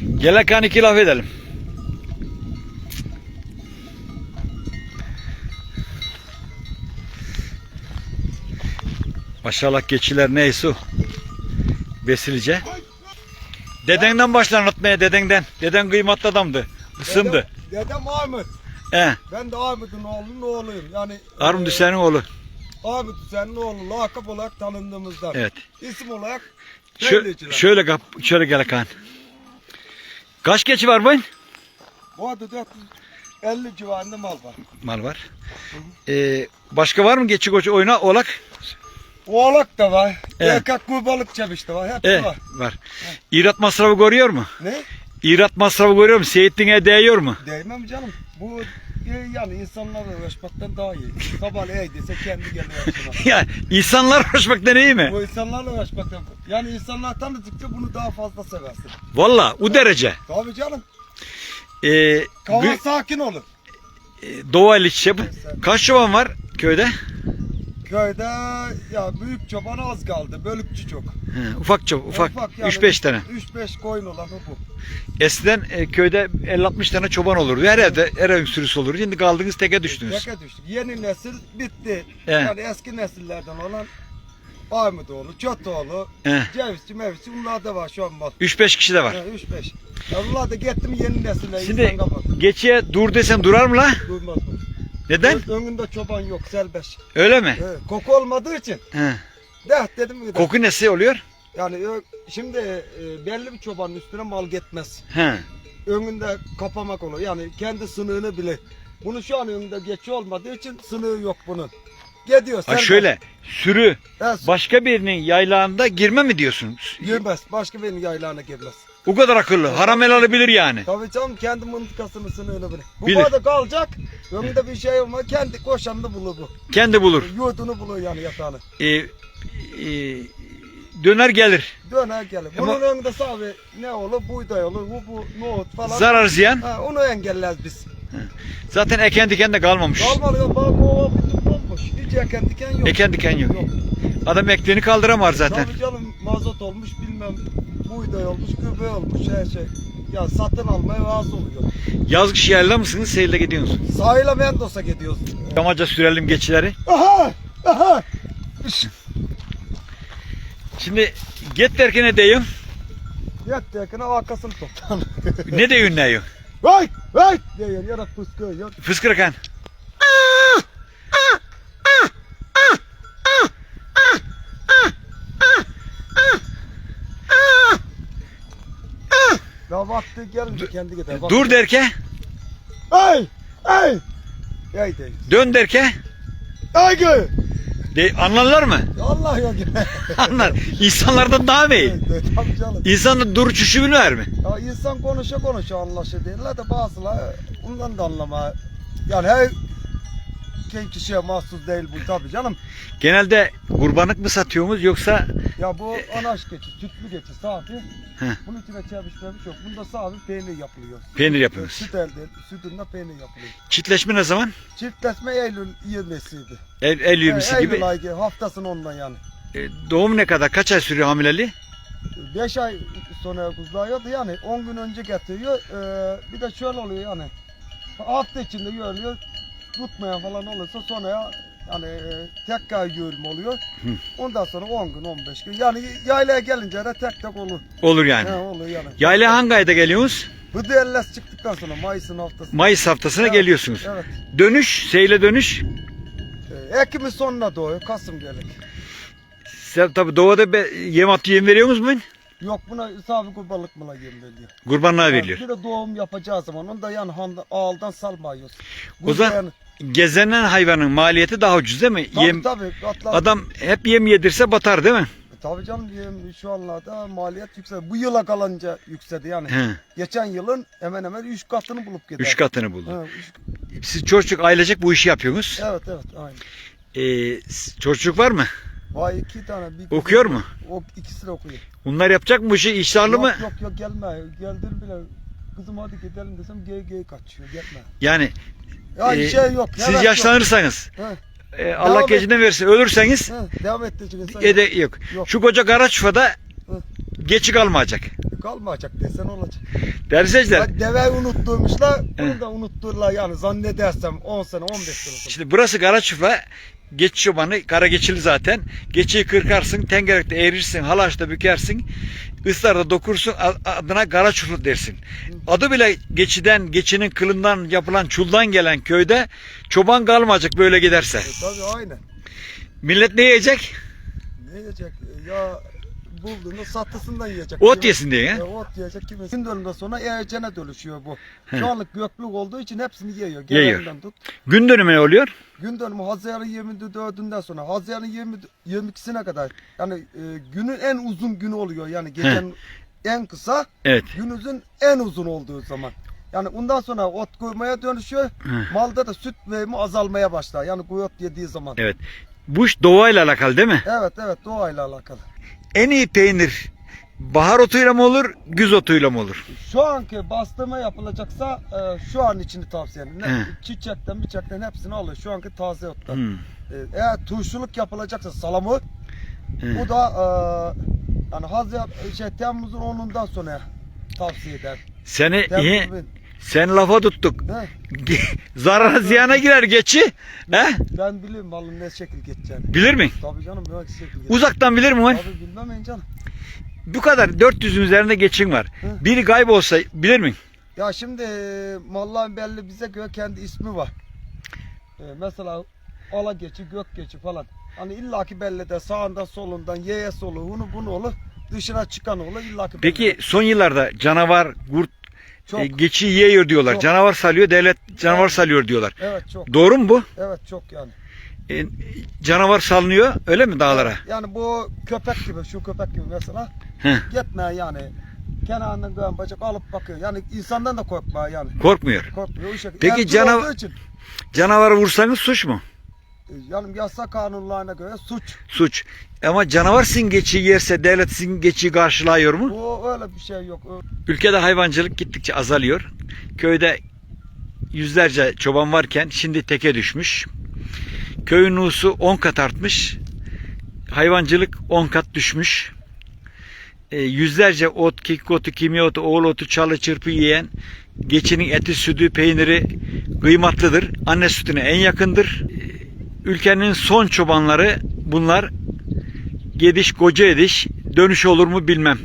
Gel Hakan iki laf edelim. Maşallah geçiler neyse o. Vesilice. Dedenden başla anlatmaya dedenden. Deden kıymetli adamdı. Isındı. Dedem, dedem Ahmet. He. Ben de Ahmet'in oğlunun oğluyum. Yani Armut e, Hüseyin'in oğlu. Ahmet Hüseyin'in oğlu lakap olarak tanındığımızdan. Evet. İsim olarak Şö- şöyle şöyle gel Hakan. Kaç keçi var bu? Bu arada 450 civarında mal var. Mal var. Ee, başka var mı geçi koçu oyna olak? Oğlak da var. Evet. Erkek kurbalık çeviş de var. Hepsi E var. var. İrat masrafı görüyor mu? Ne? İrat masrafı görüyor mu? Seyitliğine değiyor mu? Değmem canım. Bu e, yani insanlarla uğraşmaktan daha iyi. Sabahleyin dese kendi şuna. ya insanlar uğraşmaktan iyi mi? Bu insanlarla uğraşmaktan. Yani insanlar tanıdıkça bunu daha fazla seversin. Valla o derece. Tabii canım. Ee, Kafa gı- sakin olun. e, doğal içe. Kaç çoban var köyde? Köyde ya büyük çoban az kaldı. Bölükçü çok. He, ufak çok ufak. yani 3-5 tane. 3-5 koyun olan bu. Eskiden e, köyde 50-60 tane çoban olurdu. Her evde her evin sürüsü olurdu. Şimdi kaldınız teke düştünüz. Teke düştük. Yeni nesil bitti. Evet. Yani eski nesillerden olan Ahmetoğlu, Çatoğlu, He. Cevizci, Mevizci bunlar da var şu an var. 3-5 kişi de var. 3-5. Ya bunlar da gittim yeni nesille Şimdi insan geçiye dur desem durar mı la? Duymaz mı? Neden? Ön- Önünde çoban yok, selbeş. Öyle mi? Evet, koku olmadığı için. He. Deh dedim mi? Koku nesi oluyor? Yani ö- şimdi e, belli bir çobanın üstüne mal gitmez. He. Önünde kapamak olur. Yani kendi sınığını bile. Bunu şu an önünde geçi olmadığı için sınığı yok bunun. Gidiyor Ha serbest. şöyle sürü Evet, başka birinin yaylağında girme mi diyorsun? girmez. Başka birinin yaylağına girmez. O kadar akıllı. Haram helal bilir yani. Tabii canım kendi mıntıkasını sınığını bilir. Bu Bilir. kalacak. Önünde bir şey olmaz. Kendi koşanını bulur bu. Kendi bulur. Yurdunu bulur yani yatağını. Ee, e, döner gelir. Döner gelir. Ama- Bunun önünde sahibi ne olur? Buğday olur. Bu, bu nohut falan. Zarar ziyan. Ha, onu engelleriz biz. Zaten eken diken de kalmamış. Kalmadı bak o bütün bomboş. Hiç eken diken yok. Eken diken yok. Yok. Adam ektiğini kaldıramaz zaten. Tabii canım mazot olmuş bilmem buğday olmuş gübre olmuş her şey. Ya satın almaya razı oluyor. Yaz kış yayla mısınız? Seyirle gidiyorsunuz. Sahile Mendos'a gidiyoruz. Yamaca sürelim geçileri. Aha! Aha! Şimdi get derken ne diyeyim? Yat yakına arkasını toptan. ne diyorsun ne diyorsun? Vay! Vay! Diyor ya da fıskı ya. Ya vakti gelince kendi gider. Bak- Dur derke. Ay! Ay! Yay de. Dön derke. Ay gö! De, anlarlar mı? Allah yok. Anlar. İnsanlardan daha mı iyi? Tabii canım. İnsan dur uçuşu bilmez mi? Ya insan konuşa konuşa anlaşır derler de bazıları ondan da anlama. Yani her ki- kişiye mahsus değil bu tabii canım. Genelde kurbanlık mı satıyorsunuz yoksa Ya bu anaç geçi, sütlü geçi, safi. Heh. Bunun içine çevişmemiş yok. Bunda safi peynir yapılıyor. peynir yapıyorsunuz? Süt elde, sütünden peynir yapılıyor. Çiftleşme ne zaman? Çiftleşme Eylül 20'siydi. El, el yirmisi Eylül gibi. ayı haftasının ondan yani. E, Doğum ne kadar? Kaç ay sürüyor hamileliği? 5 ay sonra kuzlayıyordu yani 10 gün önce getiriyor. Ee, bir de şöyle oluyor yani. Hafta içinde yürüyor. Tutmayan falan olursa sonra ya yani e, tekrar yürüme oluyor. Ondan sonra 10 gün 15 gün. Yani yaylaya gelince de tek tek olur. Olur yani. He, olur yani. Yayla hangi ayda geliyorsunuz? Bu DLS çıktıktan sonra Mayıs'ın haftası. Mayıs haftasına Evet, geliyorsunuz. Evet. Dönüş, seyle dönüş. Ee, Ekim'in sonuna doğuyor. Kasım gelir. Sen tabi doğada be, yem atı yem veriyor musunuz mu? Yok buna sabi kurbanlık mala yem veriyor. Kurbanlığa veriliyor. bir de doğum yapacağı zaman onu da yani handa, ağaldan salmıyoruz. O zaman gezenen hayvanın maliyeti daha ucuz değil mi? Tabii yem, tabii. Atlar, adam hep yem yedirse batar değil mi? Tabii canım yem şu anlarda maliyet yükseldi. Bu yıla kalınca yükseldi yani. He, Geçen yılın hemen hemen 3 katını bulup gider. üç katını buldu. Ha, üç- Siz çocuk ailecek bu işi yapıyorsunuz. Evet evet aynen. Ee, çocuk var mı? Vay iki tane. Bir Okuyor mu? O ikisi de okuyor. Bunlar yapacak mı bu işi? İştahlı mı? Yok yok gelme. Geldin bile. Kızım hadi gidelim desem gey gey kaçıyor. Gelme. Yani Ya e, şey yok. siz yaşlanırsanız, Yok. e, Allah Devam et. gecinden versin, ölürseniz He, he, devam insan ede yok. yok. Şu koca Karaçufa'da geçi kalmayacak. kalmayacak desen olacak. Bak deveyi unutturmuşlar, bunu da unutturlar yani zannedersem 10 sene 15 sene. Şimdi burası Karaçufla. Geç çobanı, kara geçili zaten. Geçiyi kırkarsın, tengerekte eğrirsin, halaşta bükersin. Islarda dokursun, adına Karaçuflu dersin. Adı bile geçiden, geçinin kılından yapılan çuldan gelen köyde çoban kalmayacak böyle giderse. E, tabii aynen. Millet ne yiyecek? Ne yiyecek? Ya bulduğunu satısından yiyecek. Ot yesin diye. E, ot yiyecek kimi? Gün dönümden sonra eğecene dönüşüyor bu. He. Şu anlık göklük olduğu için hepsini yiyor. Yiyor. Tut. Gün dönümü ne oluyor? Gün dönümü Haziran 24'ünden sonra Haziran 20, 22'sine kadar yani e, günün en uzun günü oluyor. Yani gecenin en kısa Evet. günümüzün en uzun olduğu zaman. Yani ondan sonra ot koymaya dönüşüyor. Hı. Malda da süt verimi azalmaya başlar. Yani koyu ot yediği zaman. Evet. Bu iş doğayla alakalı değil mi? Evet evet doğayla alakalı. En iyi peynir bahar otuyla mı olur, güz otuyla mı olur? Şu anki bastırma yapılacaksa e, şu an içini tavsiye ederim. Ne- He. Çiçekten bıçaktan hepsini alıyor. Şu anki taze otlar. Hmm. E, eğer turşuluk yapılacaksa salamur He. bu da e, yani Haziran şey Temmuz'un 10'undan sonra tavsiye eder. Seni iyi, sen lafa tuttuk. He, Zarara ziyana girer geçi. He? ben biliyorum malın ne şekil geçeceğini. Bilir mi? Tabii canım ne şekil geçeceğini. Uzaktan bilir mi? Tabii bilmem en canım. Bu kadar 400'ün üzerinde geçin var. Hı. Biri kaybolsa bilir mi? Ya şimdi e, malların belli bize göre kendi ismi var. E, mesela ala geçi, gök geçi falan. Hani illaki belli de sağından solundan yeye solu bunu bunu olur. Dışına çıkan olur illaki belli. Peki son yıllarda canavar, kurt çok e, geçi yiyor diyorlar. Çok. Canavar salıyor, devlet canavar Evet. salıyor diyorlar. evet çok Doğru mu bu? evet çok yani. E, canavar salınıyor öyle mi dağlara? Yani bu köpek gibi şu köpek gibi mesela Heh. gitme yani kenarından göğen bacak alıp bakıyor. Yani insandan da korkma yani. Korkmuyor. Korkmuyor. Peki Evcil canav- olduğu için, Canavarı vursanız suç mu? Yani yasa kanunlarına göre suç. Suç. Ama canavar sizin geçiyi yerse devlet sizin geçiyi karşılıyor mu? Bu öyle bir şey yok. Ülkede hayvancılık gittikçe azalıyor. Köyde yüzlerce çoban varken şimdi teke düşmüş. Köyün nüfusu 10 kat artmış. Hayvancılık 10 kat düşmüş. E, yüzlerce ot, kekik otu, kimya otu, oğul otu, çalı çırpı yiyen geçinin eti, sütü, peyniri kıymatlıdır. Anne sütüne en yakındır. Ülkenin son çobanları bunlar. Gediş, koca ediş, dönüş olur mu bilmem.